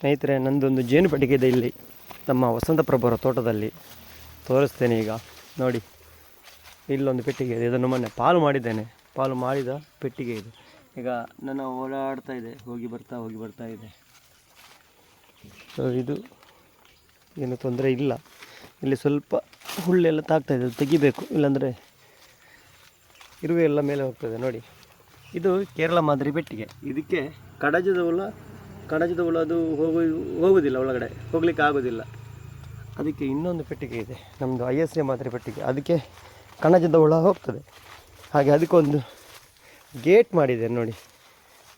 ಸ್ನೇಹಿತರೆ, ನಂದೊಂದು ಜೇನು ಪೆಟ್ಟಿಗೆ ಇದೆ ಇಲ್ಲಿ ನಮ್ಮ ವಸಂತ ಪ್ರಭರ ತೋಟದಲ್ಲಿ ತೋರಿಸ್ತೇನೆ ಈಗ. ನೋಡಿ, ಇಲ್ಲೊಂದು ಪೆಟ್ಟಿಗೆ ಇದೆ. ಇದನ್ನು ಮೊನ್ನೆ ಪಾಲು ಮಾಡಿದ್ದೇನೆ. ಪಾಲು ಮಾಡಿದ ಪೆಟ್ಟಿಗೆ ಇದು. ಈಗ ನನ್ನ ಓಡಾಡ್ತಾ ಇದೆ. ಹೋಗಿ ಬರ್ತಾ ಹೋಗಿ ಬರ್ತಾ ಇದೆ. ಇದು ಏನು ತೊಂದರೆ ಇಲ್ಲ. ಇಲ್ಲಿ ಸ್ವಲ್ಪ ಹುಳ್ಳೆಲ್ಲ ತಾಗ್ತಾ ಇದೆ. ತೆಗಿಬೇಕು. ಇಲ್ಲಾಂದರೆ ಇರುವೆ ಎಲ್ಲ ಮೇಲೆ ಹೋಗ್ತದೆ. ನೋಡಿ, ಇದು ಕೇರಳ ಮಾದರಿ ಪೆಟ್ಟಿಗೆ. ಇದಕ್ಕೆ ಕಡಜದ ಹುಳ ಕಡಜದ ಹುಳ ಅದು ಹೋಗು ಹೋಗುವುದಿಲ್ಲ ಒಳಗಡೆ, ಹೋಗ್ಲಿಕ್ಕೆ ಆಗೋದಿಲ್ಲ. ಅದಕ್ಕೆ ಇನ್ನೊಂದು ಪೆಟ್ಟಿಗೆ ಇದೆ ನಮ್ಮದು ಐ ಎಸ್ ಎ ಮಾದರಿ ಪೆಟ್ಟಿಗೆ. ಅದಕ್ಕೆ ಕಣಜದ ಹುಳ ಹೋಗ್ತದೆ. ಹಾಗೆ ಅದಕ್ಕೊಂದು ಗೇಟ್ ಮಾಡಿದೆ ನೋಡಿ.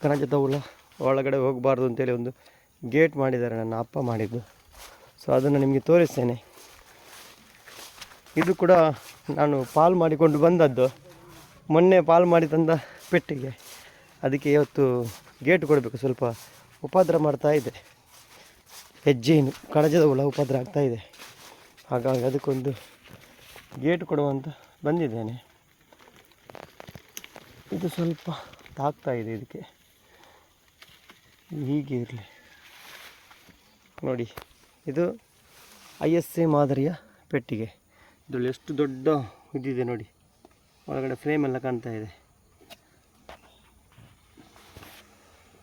ಕಣಜದ ಹುಳ ಒಳಗಡೆ ಹೋಗಬಾರ್ದು ಅಂತೇಳಿ ಒಂದು ಗೇಟ್ ಮಾಡಿದ್ದಾರೆ ನನ್ನ ಅಪ್ಪ ಮಾಡಿದ್ದು. ಸೊ ಅದನ್ನು ನಿಮಗೆ ತೋರಿಸ್ತೇನೆ. ಇದು ಕೂಡ ನಾನು ಪಾಲ್ ಮಾಡಿಕೊಂಡು ಬಂದದ್ದು. ಮೊನ್ನೆ ಪಾಲ್ ಮಾಡಿ ತಂದ ಪೆಟ್ಟಿಗೆ. ಅದಕ್ಕೆ ಇವತ್ತು ಗೇಟ್ ಕೊಡಬೇಕು ಸ್ವಲ್ಪ ಉಪದ್ರ ಮಾಡ್ತಾ ಇದೆ. ಹೆಜ್ಜೆನು ಕಣಜದ ಹುಳ ಉಪದ್ರ ಆಗ್ತಾ ಇದೆ. ಹಾಗಾಗಿ ಅದಕ್ಕೊಂದು ಗೇಟ್ ಕೊಡುವಂತ ಬಂದಿದ್ದೇನೆ. ಇದು ಸ್ವಲ್ಪ ತಾಗ್ತಾ ಇದೆ ಇದಕ್ಕೆ. ಹೀಗೆ ಇರಲಿ. ನೋಡಿ, ಇದು ಐ ಎಸ್ ಎ ಮಾದರಿಯ ಪೆಟ್ಟಿಗೆ. ಇದರಲ್ಲಿ ಎಷ್ಟು ದೊಡ್ಡ ಇದಿದೆ ನೋಡಿ. ಒಳಗಡೆ ಫ್ರೇಮ್ ಎಲ್ಲ ಕಾಣ್ತಾ ಇದೆ.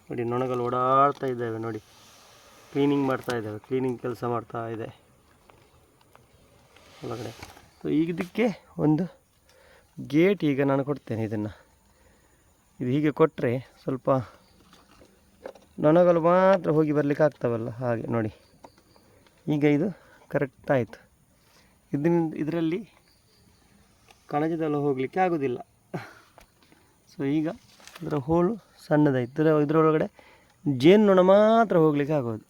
ನೋಡಿ ನೊಣಗಳು ಓಡಾಡ್ತಾ ಇದ್ದಾವೆ ನೋಡಿ. ಕ್ಲೀನಿಂಗ್ ಮಾಡ್ತಾ ಇದ್ದಾವೆ ಕ್ಲೀನಿಂಗ್ ಕೆಲಸ ಮಾಡ್ತಾ ಇದೆ. ಒಳಗಡೆ. ಸೊ ಇದಕ್ಕೆ ಒಂದು ಗೇಟ್ ಈಗ ನಾನು ಕೊಡ್ತೇನೆ ಇದನ್ನು. ಇದು ಹೀಗೆ ಕೊಟ್ಟರೆ ಸ್ವಲ್ಪ ನೊಣಗಳು ಮಾತ್ರ ಹೋಗಿ ಬರಲಿಕ್ಕೆ ಆಗ್ತಾವಲ್ಲ ಹಾಗೆ ನೋಡಿ. ಈಗ ಇದು ಕರೆಕ್ಟ್ ಆಯಿತು. ಇದರಿಂದ ಇದರಲ್ಲಿ ಕಣಜದಲ್ಲಿ ಹೋಗಲಿಕ್ಕೆ ಆಗೋದಿಲ್ಲ. ಸೊ ಈಗ ಇದರ ಹೋಳು ಸಣ್ಣದಾಯಿತು ಇದರ ಇದರೊಳಗಡೆ ಜೇನುನೊಣ ಮಾತ್ರ ಹೋಗಲಿಕ್ಕೆ ಆಗೋದು.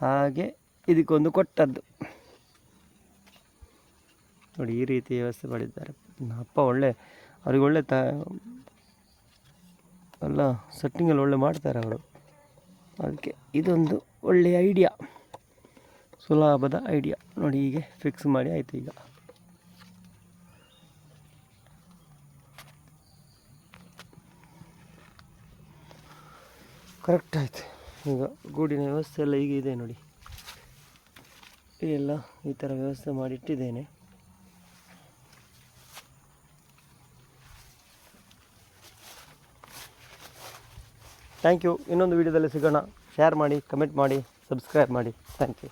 ಹಾಗೆ ಇದಕ್ಕೊಂದು ಕೊಟ್ಟದ್ದು. ನೋಡಿ, ಈ ರೀತಿ ವ್ಯವಸ್ಥೆ ಮಾಡಿದ್ದಾರೆ. ಅಪ್ಪ ಒಳ್ಳೆ ಅವ್ರಿಗೆ ಒಳ್ಳೆ ತ ಎಲ್ಲ ಸೆಟ್ಟಿಂಗಲ್ಲಿ ಒಳ್ಳೆ ಮಾಡ್ತಾರೆ ಅವರು. ಅದಕ್ಕೆ ಇದೊಂದು ಒಳ್ಳೆಯ ಐಡಿಯಾ ಸುಲಭದ ಐಡಿಯಾ ನೋಡಿ, ಹೀಗೆ ಫಿಕ್ಸ್ ಮಾಡಿ ಆಯಿತು ಈಗ. ಕರೆಕ್ಟ್ ಆಯಿತು. ಈಗ ಗೂಡಿನ ವ್ಯವಸ್ಥೆ ಎಲ್ಲ ಈಗ ಇದೆ ನೋಡಿ. ಎಲ್ಲ ಈ ಥರ ವ್ಯವಸ್ಥೆ ಮಾಡಿಟ್ಟಿದ್ದೇನೆ. ಥ್ಯಾಂಕ್ ಯು ಇನ್ನೊಂದು ವೀಡಿಯೋದಲ್ಲಿ ಸಿಗೋಣ. ಶೇರ್ ಮಾಡಿ ಕಮೆಂಟ್ ಮಾಡಿ ಸಬ್ಸ್ಕ್ರೈಬ್ ಮಾಡಿ. Thank you